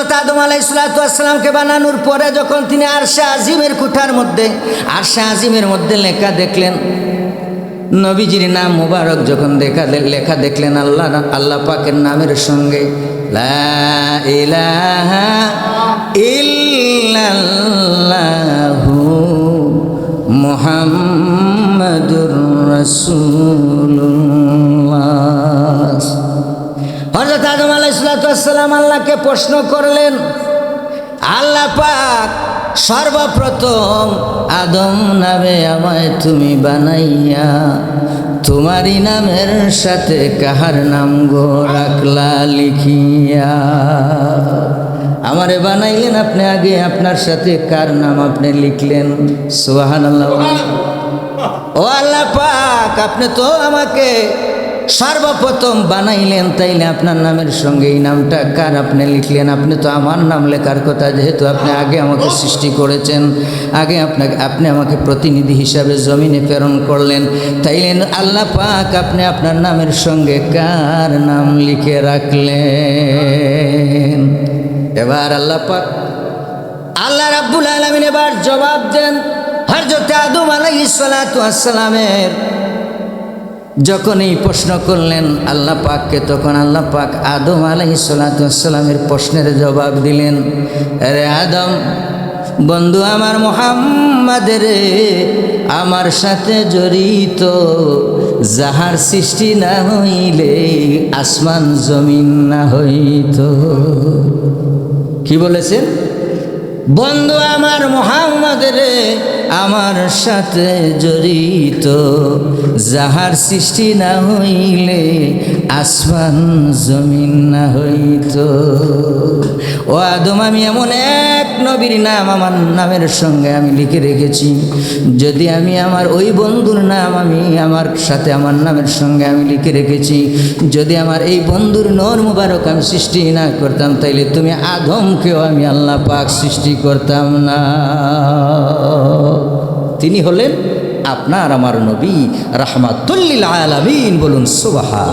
হজরত আদম আলাইসালামকে বানানোর পরে যখন তিনি আরশা আজিমের কুঠার মধ্যে, আরশা আজিমের মধ্যে লেখা দেখলেন, নবীজির নাম মুবারক যখন দেখা লেখা দেখলেন আল্লাহ আল্লাহ পাকের নামের সঙ্গে মুহাম্মাদুর রাসূলুল্লাহ। হযরত আদম আলাইহিসসালাম আল্লাহকে প্রশ্ন করলেন আল্লাহ পাক সর্বপ্রথম আদম নামে আমায় তুমি বানাইয়া তোমারই নামের সাথে কাহার নাম গো রাখলা লিখিয়া। আমারে বানাইলেন আপনি আগে আপনার সাথে কার নাম আপনি লিখলেন? সোহান আল্লাহ ও আল্লাহ পাক আপনি তো আমাকে সর্বপ্রথম বানাইলেন তাইলে আপনার নামের সঙ্গে এই নামটা। কার আপনি লিখলেন? আপনি তো আমার নাম লেখার কথা, যেহেতু আপনি আগে আমাকে সৃষ্টি করেছেন, আগে আপনাকে, আপনি আমাকে প্রতিনিধি হিসাবে জমিনে প্রেরণ করলেন। তাইলেন আল্লাহ পাক আপনি আপনার নামের সঙ্গে কার নাম লিখে রাখলেন? এবার আল্লাহ পাক, আল্লাহ রাব্বুল আলমিন এবার জবাব দেন হরজতে আদম আলাইহিস সালাতু আসসালামের যখন এই প্রশ্ন করলেন আল্লাহ পাককে, তখন আল্লাহ পাক আদম আলহি সালাতামের প্রশ্নের জবাব দিলেন রে আদম, বন্ধু আমার মোহাম্মদের আমার সাথে জড়িত, যাহার সৃষ্টি না হইলে আসমান জমিন না হইত। কি বলেছেন? বন্ধু আমার মোহাম্মদের আমার সাথে জড়িত। যাহার সৃষ্টি না হইলে আসমান জমিন না হইত। ও আদম, আমি এমন এক নবীর নাম আমার নামের সঙ্গে আমি লিখে রেখেছি। যদি আমি আমার ওই বন্ধুর নাম আমি আমার সাথে আমার নামের সঙ্গে আমি লিখে রেখেছি, যদি আমার এই বন্ধুর নর মুবারক আমি সৃষ্টি না করতাম, তাইলে তুমি আদমকেও আমি আল্লাহ পাক সৃষ্টি করতাম না। তিনি হলেন আপনার আমার নবী, রাহমাতুল্লিল আলামিন, বলুন সুবাহা